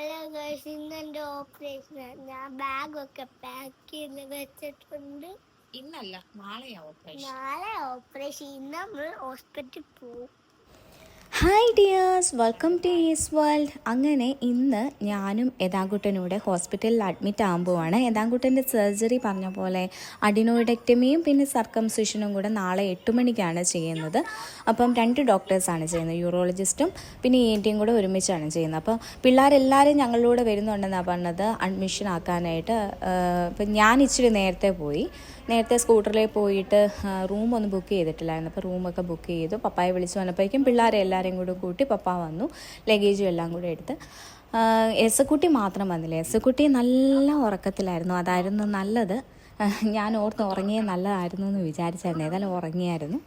Hello guys ഇന്ന് എന്റെ operation ഞാൻ ബാഗൊക്കെ പാക്ക് ചെയ്ത് വെച്ചിട്ടുണ്ട്. ഇന്നല്ല നാളെയാ ഓപ്പറേഷൻ നാളെ ഓപ്പറേഷൻ ഇന്ന് നമ്മൾ ഹോസ്പിറ്റലിൽ പോകും hi dears welcome to ease world അങ്ങനെ ഇന്ന് ഞാനും യഥാകുട്ടനൂടെ ഹോസ്പിറ്റലിൽ അഡ്മിറ്റ് ആകുമ്പോഴാണ്. യഥാകുട്ടന്റെ സർജറി പറഞ്ഞ പോലെ അഡിനോയിഡക്ടമിയും പിന്നെ സർക്കംസിഷനും കൂടെ നാളെ എട്ട് മണിക്കാണ് ചെയ്യുന്നത്. അപ്പം രണ്ട് ഡോക്ടേഴ്സാണ് ചെയ്യുന്നത്. യൂറോളജിസ്റ്റും പിന്നെ ഇ എൻ ടിയും കൂടെ ഒരുമിച്ചാണ് ചെയ്യുന്നത്. അപ്പോൾ പിള്ളേരെല്ലാവരും ഞങ്ങളിലൂടെ വരുന്നുണ്ടെന്നാണ് പറഞ്ഞത്. അഡ്മിഷൻ ആക്കാനായിട്ട് ഇപ്പം ഞാൻ ഇച്ചിരി നേരത്തെ പോയി. നേരത്തെ സ്കൂട്ടറിൽ പോയിട്ട് റൂമൊന്നും ബുക്ക് ചെയ്തിട്ടില്ലായിരുന്നു. അപ്പോൾ റൂമൊക്കെ ബുക്ക് ചെയ്തു. പപ്പായെ വിളിച്ച് വന്നപ്പോഴേക്കും പിള്ളേരെ എല്ലാവരെയും കൂടെ കൂട്ടി പപ്പ വന്നു. ലഗേജും എല്ലാം കൂടെ എടുത്ത്. എസ് കുട്ടി മാത്രം വന്നില്ല. എസ് കുട്ടി നല്ല ഉറക്കത്തിലായിരുന്നു. അതായിരുന്നു നല്ലത്. ഞാൻ ഓർത്ത് ഉറങ്ങിയത് നല്ലതായിരുന്നു എന്ന് വിചാരിച്ചായിരുന്നു. ഏതായാലും ഉറങ്ങിയായിരുന്നു.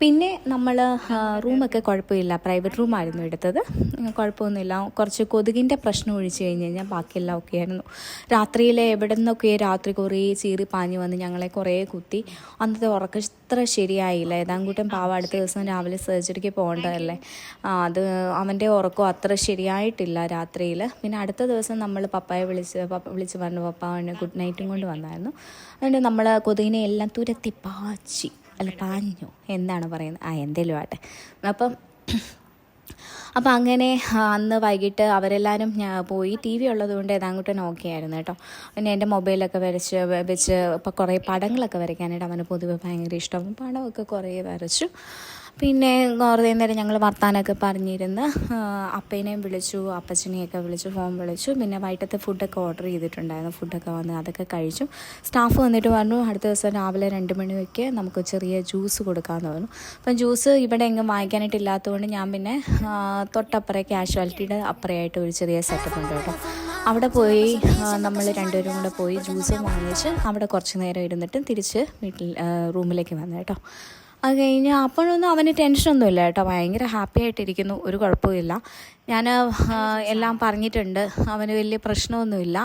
പിന്നെ നമ്മൾ റൂമൊക്കെ കുഴപ്പമില്ല. പ്രൈവറ്റ് റൂമായിരുന്നു എടുത്തത്. കുഴപ്പമൊന്നുമില്ല. കുറച്ച് കൊതുകിന്റെ പ്രശ്നം ഒഴിച്ചു കഴിഞ്ഞ് കഴിഞ്ഞാൽ ബാക്കിയെല്ലാം ഒക്കെ ആയിരുന്നു രാത്രിയിൽ എവിടെ നിന്നൊക്കെ രാത്രി കുറേ ചീറി പാഞ്ഞു വന്ന് ഞങ്ങളെ കുറേ കുത്തി. അന്നത്തെ ഉറക്കം ഇത്ര ശരിയായില്ല. ഏതാങ്കൂട്ടം പാവ അടുത്ത ദിവസം രാവിലെ സർജറിക്ക് പോകേണ്ടതല്ലേ? അത് അവന്റെ ഉറക്കം അത്ര ശരിയായിട്ടില്ല രാത്രിയിൽ പിന്നെ അടുത്ത ദിവസം നമ്മൾ പപ്പായെ വിളിച്ച് പപ്പ വിളിച്ച് പറഞ്ഞു പപ്പ ഗുഡ് നൈറ്റും കൊണ്ട് വന്നായിരുന്നു. അതുകൊണ്ട് നമ്മൾ കൊതുകിനെ എല്ലാം തുരത്തി പാച്ചി. അല്ല പാഞ്ഞു. എന്താണ് പറയുന്നത്? ആ എന്തേലും ആട്ടെ. അപ്പം അപ്പം അങ്ങനെ അന്ന് വൈകിട്ട് അവരെല്ലാവരും ഞാൻ പോയി. ടി വി ഉള്ളതുകൊണ്ട് ഏതാങ്കൂട്ടൻ ഓക്കെ ആയിരുന്നു കേട്ടോ. പിന്നെ എന്റെ മൊബൈലൊക്കെ വരച്ച് വെച്ച് ഇപ്പോൾ കുറേ പടങ്ങളൊക്കെ വരയ്ക്കാനായിട്ട് അവന് പൊതുവെ ഭയങ്കര ഇഷ്ടമാണ് പടമൊക്കെ കുറേ വരച്ചു. പിന്നെ കുറേ നേരം ഞങ്ങൾ വർത്താനമൊക്കെ പറഞ്ഞിരുന്ന് അപ്പേനെയും വിളിച്ചു അപ്പച്ചനെയൊക്കെ വിളിച്ചു ഫോൺ വിളിച്ചു. പിന്നെ വൈകിട്ടത്തെ ഫുഡൊക്കെ ഓർഡർ ചെയ്തിട്ടുണ്ടായിരുന്നു. ഫുഡൊക്കെ വന്ന് അതൊക്കെ കഴിച്ചു. സ്റ്റാഫ് വന്നിട്ട് പറഞ്ഞു അടുത്ത ദിവസം രാവിലെ രണ്ട് മണിയൊക്കെ നമുക്ക് ചെറിയ ജ്യൂസ് കൊടുക്കാമെന്ന് പറഞ്ഞു. അപ്പം ജ്യൂസ് ഇവിടെ എങ്ങും വാങ്ങിക്കാനായിട്ട് ഇല്ലാത്തതുകൊണ്ട് ഞാൻ പിന്നെ തൊട്ടപ്പുറേ ക്യാഷ്വാലിറ്റിയുടെ അപ്പുറയായിട്ട് ഒരു ചെറിയ സെറ്റപ്പ് ഉണ്ട് കേട്ടോ. അവിടെ പോയി നമ്മൾ രണ്ടുപേരും കൂടെ പോയി ജ്യൂസ് വാങ്ങിച്ച് അവിടെ കുറച്ച് നേരം ഇരുന്നിട്ട് തിരിച്ച് വീട്ടിൽ റൂമിലേക്ക് വന്നു കേട്ടോ. അത് കഴിഞ്ഞ് അപ്പോഴൊന്നും അവന് ടെൻഷനൊന്നും ഇല്ല കേട്ടോ. ഭയങ്കര ഹാപ്പി ആയിട്ടിരിക്കുന്നു. ഒരു കുഴപ്പമില്ല ഞാൻ എല്ലാം പറഞ്ഞിട്ടുണ്ട്. അവന് വലിയ പ്രശ്നമൊന്നുമില്ല.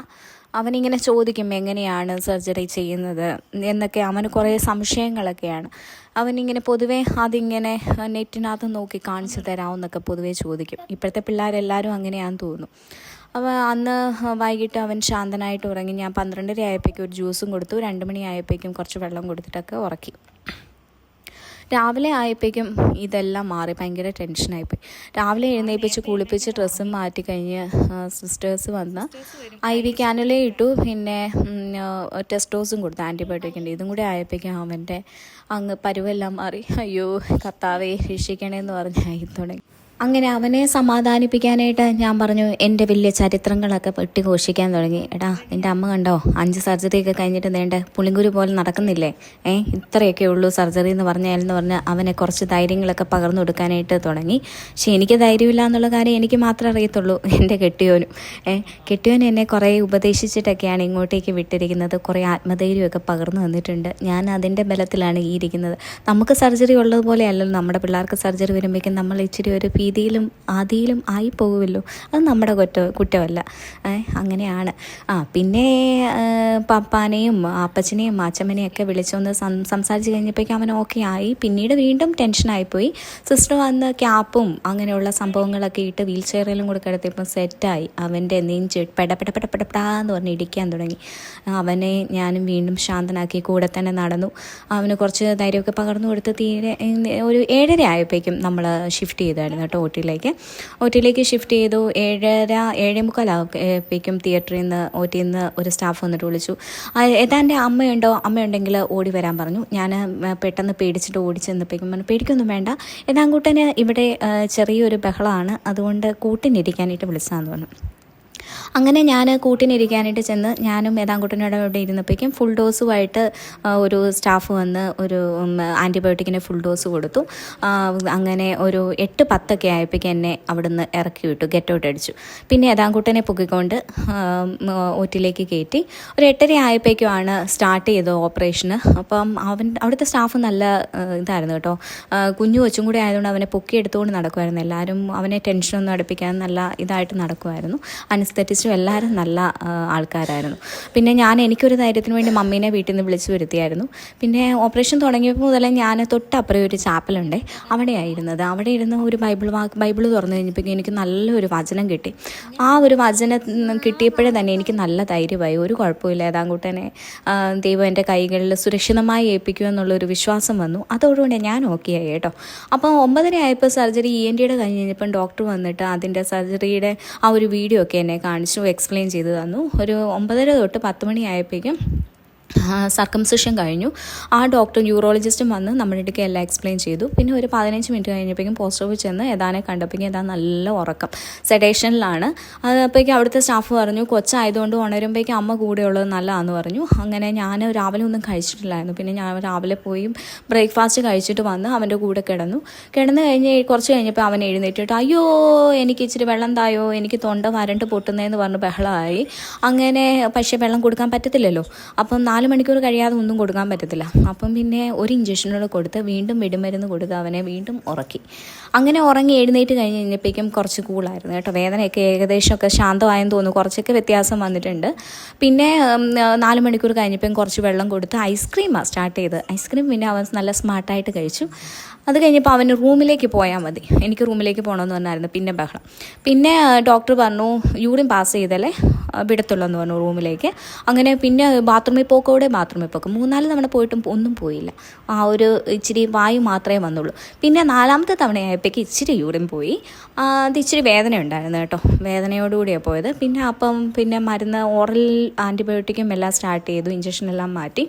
അവനിങ്ങനെ ചോദിക്കും എങ്ങനെയാണ് സർജറി ചെയ്യുന്നത്? എന്നൊക്കെ അവന് കുറേ സംശയങ്ങളൊക്കെയാണ്. അവനിങ്ങനെ പൊതുവേ അതിങ്ങനെ നെറ്റിനകത്ത് നോക്കി കാണിച്ചു തരാമെന്നൊക്കെ പൊതുവേ ചോദിക്കും. ഇപ്പോഴത്തെ പിള്ളേരെല്ലാവരും അങ്ങനെയാണെന്ന് തോന്നുന്നു. അപ്പോൾ അന്ന് വൈകിട്ട് അവൻ ശാന്തനായിട്ട് ഉറങ്ങി. ഞാൻ പന്ത്രണ്ടര ആയപ്പോഴേക്കും ഒരു ജ്യൂസും കൊടുത്തു. രണ്ട് മണി ആയപ്പോഴേക്കും കുറച്ച് വെള്ളം കൊടുത്തിട്ടൊക്കെ ഉറക്കി. രാവിലെ ആയപ്പോഴേക്കും ഇതെല്ലാം മാറി ഭയങ്കര ടെൻഷനായിപ്പോയി രാവിലെ എഴുന്നേൽപ്പിച്ച് കുളിപ്പിച്ച് ഡ്രസ്സും മാറ്റി കഴിഞ്ഞ് സിസ്റ്റേഴ്സ് വന്ന് ഐ വി ക്യാനുലേ ഇട്ടു. പിന്നെ ടെസ്റ്റോസും കൊടുത്തു. ആന്റിബയോട്ടിക്കിന്റെ ഇതും കൂടി ആയപ്പോഴേക്കും അവന്റെ അങ്ങ് പരുവെല്ലാം മാറി. അയ്യോ കർത്താവെ രക്ഷിക്കണേന്ന് പറഞ്ഞായി തുടങ്ങി. അങ്ങനെ അവനെ സമാധാനിപ്പിക്കാനായിട്ട് ഞാൻ പറഞ്ഞു എന്റെ വലിയ ചരിത്രങ്ങളൊക്കെ പെട്ടിഘോഷിക്കാൻ തുടങ്ങി. എടാ നിന്റെ അമ്മ കണ്ടോ? അഞ്ച് സർജറിയൊക്കെ കഴിഞ്ഞിട്ട് നേണ്ട പുളിങ്കുരു പോലെ നടക്കുന്നില്ലേ? ഏ ഇത്രയൊക്കെ ഉള്ളൂ സർജറി എന്ന് പറഞ്ഞാലെന്ന് പറഞ്ഞ് അവനെ കുറച്ച് ധൈര്യങ്ങളൊക്കെ പകർന്നു കൊടുക്കാനായിട്ട് തുടങ്ങി. പക്ഷെ എനിക്ക് ധൈര്യമില്ല എന്നുള്ള കാര്യം എനിക്ക് മാത്രമേ അറിയത്തുള്ളൂ എന്റെ കെട്ടിയോനും. ഏ കെട്ടിയോൻ എന്നെ കുറേ ഉപദേശിച്ചിട്ടൊക്കെയാണ് ഇങ്ങോട്ടേക്ക് വിട്ടിരിക്കുന്നത്. കുറേ ആത്മധൈര്യമൊക്കെ പകർന്നു തന്നിട്ടുണ്ട്. ഞാൻ അതിന്റെ ബലത്തിലാണ് ഈ ഇരിക്കുന്നത്. നമുക്ക് സർജറി ഉള്ളതുപോലെ അല്ലല്ലോ നമ്മുടെ പിള്ളേർക്ക് സർജറി വരുമ്പോഴേക്കും നമ്മൾ ഇച്ചിരി ഒരു ഭീതിയിലും ആദിയിലും ആയി പോകുമല്ലോ അത് നമ്മുടെ കുറ്റ കുറ്റമല്ല. അങ്ങനെയാണ്. ആ പിന്നെ പപ്പാനെയും അപ്പച്ചനെയും അച്ചമ്മനെയും ഒക്കെ വിളിച്ചൊന്ന് സംസാരിച്ച് കഴിഞ്ഞപ്പോഴേക്കും അവൻ ഓക്കെ ആയി. പിന്നീട് വീണ്ടും ടെൻഷനായിപ്പോയി സിസ്റ്റർ വന്ന് ക്യാപ്പും അങ്ങനെയുള്ള സംഭവങ്ങളൊക്കെ ഇട്ട് വീൽ ചെയറിലും കൂടെ കിടത്തിയപ്പോൾ സെറ്റായി അവന്റെ നെഞ്ച് പെട പെട പെട പെട പെടാന്ന് പറഞ്ഞ് ഇടിക്കാൻ തുടങ്ങി. അവനെ ഞാനും വീണ്ടും ശാന്തനാക്കി കൂടെ തന്നെ നടന്നു. അവന് കുറച്ച് ധൈര്യമൊക്കെ പകർന്നു കൊടുത്ത് തീരെ ഒരു ഏഴര ആയപ്പോഴേക്കും നമ്മൾ ഷിഫ്റ്റ് ചെയ്തായിരുന്നു കേട്ടോ. ഓട്ടിയിലേക്ക് ടിയിലേക്ക് ഷിഫ്റ്റ് ചെയ്തു. ഏഴര ഏഴേ മുക്കാലാകുമ്പോഴേക്കും തിയേറ്ററിൽ നിന്ന് ഓട്ടിയിൽ നിന്ന് ഒരു സ്റ്റാഫ് വന്നിട്ട് വിളിച്ചു. ഏതാണ്ട് അമ്മയുണ്ടോ? അമ്മയുണ്ടെങ്കിൽ ഓടി വരാൻ പറഞ്ഞു. ഞാൻ പെട്ടെന്ന് പേടിച്ചിട്ട് ഓടിച്ച് നിന്നപ്പോഴേക്കും പറഞ്ഞു പേടിക്കൊന്നും വേണ്ട. ഏതാങ്കൂട്ടന് ഇവിടെ ചെറിയൊരു ബഹളമാണ്. അതുകൊണ്ട് കൂട്ടിനിരിക്കാനായിട്ട് വിളിച്ചതാന്ന് പറഞ്ഞു. അങ്ങനെ ഞാൻ കൂട്ടിനിരിക്കാനായിട്ട് ചെന്ന് ഞാനും ഏതാങ്കുട്ടനോട് അവിടെ ഇരുന്നപ്പോഴേക്കും ഫുൾ ഡോസുമായിട്ട് ഒരു സ്റ്റാഫ് വന്ന് ഒരു ആന്റിബയോട്ടിക്കിന് ഫുൾ ഡോസ് കൊടുത്തു. അങ്ങനെ ഒരു എട്ട് പത്തൊക്കെ ആയപ്പോഴേക്കും എന്നെ അവിടുന്ന് ഇറക്കി വിട്ടു ഗെറ്റ് ഔട്ട് അടിച്ചു. പിന്നെ ഏതാങ്കുട്ടനെ പൊക്കിക്കൊണ്ട് ഓറ്റിലേക്ക് കയറ്റി. ഒരു എട്ടര ആയപ്പോഴേക്കുമാണ് സ്റ്റാർട്ട് ചെയ്തത് ഓപ്പറേഷന് അപ്പം അവൻ അവിടുത്തെ സ്റ്റാഫ് നല്ല ഇതായിരുന്നു കേട്ടോ. കുഞ്ഞു കൊച്ചും കൂടെ ആയതുകൊണ്ട് അവനെ പൊക്കി എടുത്തുകൊണ്ട് നടക്കുമായിരുന്നു എല്ലാവരും അവനെ ടെൻഷനൊന്നും അടുപ്പിക്കാൻ നല്ല ഇതായിട്ട് നടക്കുമായിരുന്നു അനസ്തേഷ്യ അനസ്തറ്റിസ്റ്റും എല്ലാവരും നല്ല ആൾക്കാരായിരുന്നു. പിന്നെ ഞാൻ എനിക്കൊരു ധൈര്യത്തിന് വേണ്ടി മമ്മീനെ വീട്ടിൽ നിന്ന് വിളിച്ചു വരുത്തിയായിരുന്നു. പിന്നെ ഓപ്പറേഷൻ തുടങ്ങിയപ്പോൾ മുതലേ ഞാൻ തൊട്ടപ്പുറം ഒരു ചാപ്പലുണ്ട്. അവിടെയായിരുന്നത്. അവിടെ ഇരുന്ന് ഒരു ബൈബിൾ ബൈബിൾ തുറന്നു കഴിഞ്ഞപ്പോൾ എനിക്ക് നല്ലൊരു വചനം കിട്ടി. ആ ഒരു വചനം കിട്ടിയപ്പോഴേ തന്നെ എനിക്ക് നല്ല ധൈര്യമായി. ഒരു കുഴപ്പമില്ല ഏതാങ്കൂട്ടനെ ദൈവം എന്റെ കൈകളിൽ സുരക്ഷിതമായി ഏൽപ്പിക്കും എന്നുള്ളൊരു വിശ്വാസം വന്നു. അതോടുകൂടി ഞാൻ ഓക്കെ ആയി കേട്ടോ. അപ്പോൾ ഒമ്പതര ആയപ്പോൾ സർജറി ഇ എൻ ടിയുടെ കഴിഞ്ഞ് കഴിഞ്ഞപ്പം ഡോക്ടർ വന്നിട്ട് അതിന്റെ സർജറിയുടെ ആ ഒരു വീഡിയോ ഒക്കെ എന്നെ കാണിച്ചു. എക്സ്പ്ലെയിൻ ചെയ്ത് തന്നു. ഒരു ഒമ്പതര തൊട്ട് പത്ത് മണി ആയപ്പോഴേക്കും സർക്കംസിഷൻ കഴിഞ്ഞു. ആ ഡോക്ടർ യൂറോളജിസ്റ്റും വന്ന് നമ്മുടെ അടുക്ക് എല്ലാം എക്സ്പ്ലെയിൻ ചെയ്തു. പിന്നെ ഒരു പതിനഞ്ച് മിനിറ്റ് കഴിഞ്ഞപ്പോഴേക്കും പോസ്റ്റ് ഓഫീസ് ചെന്ന് ഏതാനെ കണ്ടപ്പോഴേക്കും ഏതാ നല്ല ഉറക്കം. സെഡേഷനിലാണ് അപ്പോഴേക്കും അവിടുത്തെ സ്റ്റാഫ് പറഞ്ഞു കൊച്ചായതുകൊണ്ട് ഉണരുമ്പോഴേക്കും അമ്മ കൂടെയുള്ളത് നല്ലതാണെന്ന് പറഞ്ഞു. അങ്ങനെ ഞാൻ രാവിലെ ഒന്നും കഴിച്ചിട്ടില്ലായിരുന്നു. പിന്നെ ഞാൻ രാവിലെ പോയി ബ്രേക്ക്ഫാസ്റ്റ് കഴിച്ചിട്ട് വന്ന് അവന്റെ കൂടെ കിടന്നു. കിടന്നു കഴിഞ്ഞ് കുറച്ച് കഴിഞ്ഞപ്പോൾ അവൻ എഴുന്നേറ്റിട്ട് അയ്യോ എനിക്ക് ഇച്ചിരി വെള്ളം തായോ? എനിക്ക് തൊണ്ട വരണ്ട് പൊട്ടുന്നതെന്ന് പറഞ്ഞ് ബഹളമായി. അങ്ങനെ പക്ഷേ വെള്ളം കൊടുക്കാൻ പറ്റത്തില്ലല്ലോ. അപ്പം നാല് മണിക്കൂർ കഴിയാതെ ഒന്നും കൊടുക്കാൻ പറ്റത്തില്ല. അപ്പം പിന്നെ ഒരു ഇഞ്ചക്ഷനോട് കൊടുത്ത് വീണ്ടും വെടിമരുന്ന് കൊടുത്ത് അവനെ വീണ്ടും ഉറക്കി. അങ്ങനെ ഉറങ്ങി എഴുന്നേറ്റ് കഴിഞ്ഞ് കഴിഞ്ഞപ്പോഴേക്കും കുറച്ച് കൂളായിരുന്നു കേട്ടോ. വേദനയൊക്കെ ഏകദേശമൊക്കെ ശാന്തമായെന്ന് തോന്നുന്നു. കുറച്ചൊക്കെ വ്യത്യാസം വന്നിട്ടുണ്ട്. പിന്നെ നാല് മണിക്കൂർ കഴിഞ്ഞപ്പം കുറച്ച് വെള്ളം കൊടുത്ത് ഐസ്ക്രീമാണ് സ്റ്റാർട്ട് ചെയ്ത്. ഐസ്ക്രീം പിന്നെ അവൻ നല്ല സ്മാർട്ടായിട്ട് കഴിച്ചു. അത് കഴിഞ്ഞപ്പോൾ അവന് റൂമിലേക്ക് പോയാൽ മതി. എനിക്ക് റൂമിലേക്ക് പോകണമെന്ന് പറഞ്ഞായിരുന്നു. പിന്നെ ബഹളം. പിന്നെ ഡോക്ടർ പറഞ്ഞു യൂറിൻ പാസ് ചെയ്തല്ലേ? വിടത്തുള്ളൂ എന്ന് പറഞ്ഞു റൂമിലേക്ക്. അങ്ങനെ പിന്നെ ബാത്റൂമിൽ പോക്കോടെ മാത്രമേ ഇപ്പോൾ മൂന്നാൽ തവണ പോയിട്ടും ഒന്നും പോയില്ല. ആ ഒരു ഇച്ചിരി വായു മാത്രമേ വന്നുള്ളൂ. പിന്നെ നാലാമത്തെ തവണയായപ്പോഴേക്ക് ഇച്ചിരി യൂറിൻ പോയി. അത് ഇച്ചിരി വേദന ഉണ്ടായിരുന്നു കേട്ടോ. വേദനയോടുകൂടിയാണ് പോയത്. പിന്നെ അപ്പം പിന്നെ മരുന്ന് ഓറൽ ആന്റിബയോട്ടിക്കും എല്ലാം സ്റ്റാർട്ട് ചെയ്തു. ഇഞ്ചക്ഷൻ എല്ലാം മാറ്റി.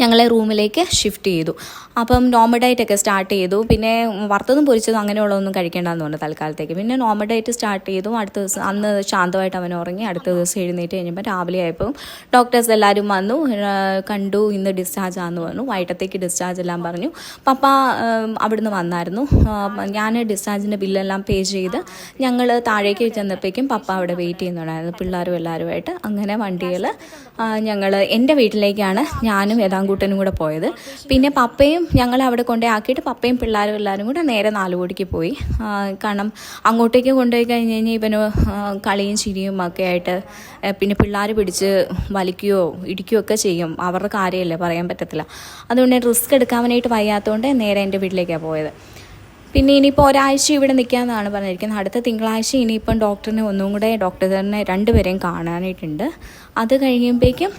ഞങ്ങളെ റൂമിലേക്ക് ഷിഫ്റ്റ് ചെയ്തു. അപ്പം നോർമൽ ഡയറ്റൊക്കെ സ്റ്റാർട്ട് ചെയ്തു. പിന്നെ വറുത്തതും പൊരിച്ചതും അങ്ങനെയുള്ളതൊന്നും കഴിക്കേണ്ടെന്ന് പറഞ്ഞു തൽക്കാലത്തേക്ക്. പിന്നെ നോർമൽ ഡയറ്റ് സ്റ്റാർട്ട് ചെയ്തു. അടുത്ത ദിവസം അന്ന് ശാന്തമായിട്ട് അവൻ ഉറങ്ങി. അടുത്ത ദിവസം എഴുന്നേറ്റ് കഴിഞ്ഞപ്പോൾ രാവിലെ ആയപ്പോൾ ഡോക്ടേഴ്സ് എല്ലാവരും വന്നു. കണ്ടു ഇന്ന് ഡിസ്ചാർജ് ആണെന്ന് പറഞ്ഞു. വൈകിട്ടത്തേക്ക് ഡിസ്ചാർജ് എല്ലാം പറഞ്ഞു. പപ്പ അവിടുന്ന് വന്നായിരുന്നു. ഞാൻ ഡിസ്ചാർജിന്റെ ബില്ലെല്ലാം പേ ചെയ്ത് ഞങ്ങൾ താഴേക്ക് ചെന്നപ്പോഴേക്കും പപ്പ അവിടെ വെയിറ്റ് ചെയ്യുന്നുണ്ടായിരുന്നു. പിള്ളേരും എല്ലാവരുമായിട്ട്. അങ്ങനെ വണ്ടിയിൽ ഞങ്ങൾ എന്റെ വീട്ടിലേക്കാണ് ഞാനും ഏതാങ്കൂട്ടനും കൂടെ പോയത്. പിന്നെ പപ്പയും ഞങ്ങളെ അവിടെ കൊണ്ടേ ആക്കിയിട്ട് പപ്പയും പിള്ളേരും എല്ലാവരും കൂടെ നേരെ നാലുകോടിക്ക് പോയി. കാരണം അങ്ങോട്ടേക്ക് കൊണ്ടുപോയി കഴിഞ്ഞ് കഴിഞ്ഞാൽ ഇവന് കളിയും ചിരിയും ഒക്കെ ആയിട്ട് പിന്നെ പിള്ളേർ പിടിച്ച് വലിക്കുകയോ ഇടിക്കുകയോ ഒക്കെ ചെയ്യും. അവരുടെ കാര്യമല്ലേ പറയാൻ പറ്റത്തില്ല. അതുകൊണ്ട് റിസ്ക് എടുക്കാൻ വേണ്ടിയിട്ട് വയ്യാത്തതുകൊണ്ട് നേരെ എന്റെ വീട്ടിലേക്കാണ് പോയത്. പിന്നെ ഇനിയിപ്പോൾ ഒരാഴ്ച ഇവിടെ നിൽക്കാമെന്നാണ് പറഞ്ഞിരിക്കുന്നത്. അടുത്ത തിങ്കളാഴ്ച ഇനിയിപ്പം ഡോക്ടറിനെ ഒന്നും കൂടെ ഡോക്ടറിനെ രണ്ടുപേരെയും കാണാനായിട്ടുണ്ട്. അത് കഴിയുമ്പോഴേക്കും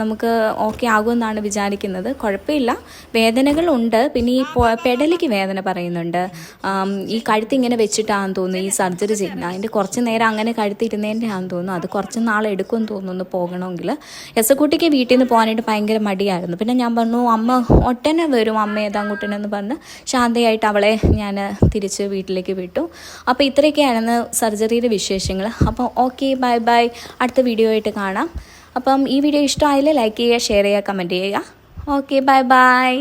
നമുക്ക് ഓക്കെ ആകുമെന്നാണ് വിചാരിക്കുന്നത്. കുഴപ്പമില്ല. വേദനകളുണ്ട്. പിന്നെ ഈ പെടലിക്ക് വേദന പറയുന്നുണ്ട്. ഈ കഴുത്ത് ഇങ്ങനെ വെച്ചിട്ടാണെന്ന് തോന്നുന്നു ഈ സർജറി ചെയ്യുന്നത് അതിന്റെ കുറച്ച് നേരം അങ്ങനെ കഴുത്തിരുന്നതിന്റെ ആണെന്ന് തോന്നുന്നു. അത് കുറച്ച് നാൾ എടുക്കുമെന്ന് തോന്നുന്നു പോകണമെങ്കിൽ. എസ് കുട്ടിക്ക് വീട്ടിൽ നിന്ന് പോകാനായിട്ട് ഭയങ്കര മടിയായിരുന്നു. പിന്നെ ഞാൻ പറഞ്ഞു അമ്മ ഒട്ടനെ വരും. അമ്മ ഏതാങ്കുട്ടനെന്ന് പറഞ്ഞ് ശാന്തയായിട്ട് അവളെ ഞാൻ തിരിച്ച് വീട്ടിലേക്ക് വിട്ടു. അപ്പോൾ ഇത്രയൊക്കെയായിരുന്നു സർജറിയുടെ വിശേഷങ്ങൾ. അപ്പോൾ ഓക്കെ ബൈ ബൈ അടുത്ത വീഡിയോ ആയിട്ട് കാണാം. അപ്പം ഈ വീഡിയോ ഇഷ്ടമായാലും ലൈക്ക് ചെയ്യുക ഷെയർ ചെയ്യുക കമന്റ് ചെയ്യുക. Okay bye bye